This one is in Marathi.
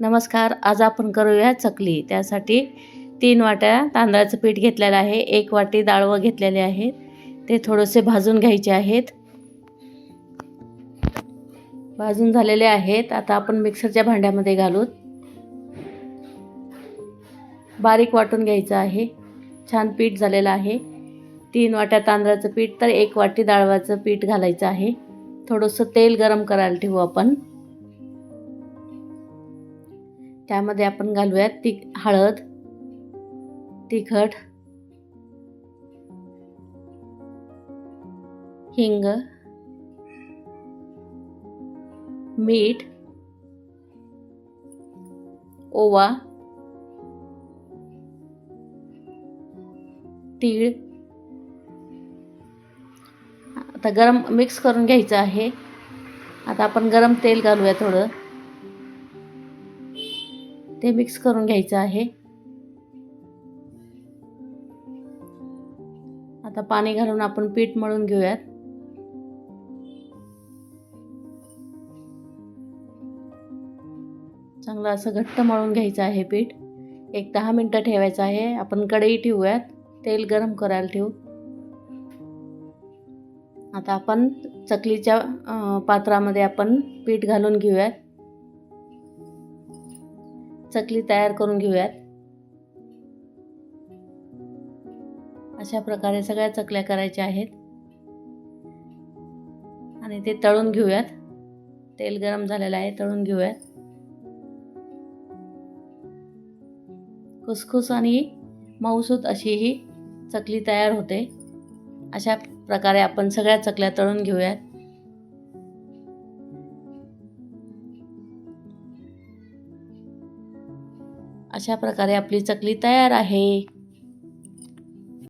नमस्कार आज आपण करूया चकली. त्यासाठी तीन वाट्या तांदळाचं पीठ घेतलेलं आहे एक वाटी डाळवं घेतलेले आहेत. ते थोडेसे भाजून घ्यायचे आहेत. भाजून झालेले आहेत. आता आपण मिक्सरच्या भांड्यामध्ये घालून बारीक वाटून घ्यायचं आहे. छान पीठ झालेलं आहे. तीन वाट्या तांदळाचं पीठ तर एक वाटी डाळवाचं पीठ घालायचं आहे. थोडंसं तेल गरम करायला ठेवू आपण. त्यामध्ये आपण घालूयात ती हळद तिखट हिंग मीठ ओवा तीळ. आता गरम मिक्स करून घ्यायचं आहे. आता आपण गरम तेल घालूया थोडं. ते मिक्स करून घ्यायचं आहे. आता पाणी घालून आपण पीठ मळून घेऊयात. चांगलं असं घट्ट मळून घ्यायचं आहे पीठ. एक दहा मिनटं ठेवायचं आहे. आपण कढई ठेवूयात. तेल गरम करायला ठेवू. आता आपण चकलीच्या पात्रामध्ये आपण पीठ घालून घेऊयात. चकली तयार करून घेऊयात. अशा प्रकारे सगळ्या चकल्या करायच्या आहेत. आणि ते तळून घेऊयात. तेल गरम झालेलं आहे तळून घेऊयात. खुसखुस आणि मऊसूत अशी ही चकली तयार होते. अशा प्रकारे आपण सगळ्या चकल्या तळून घेऊयात. अशा प्रकारे आपली चकली तयार आहे.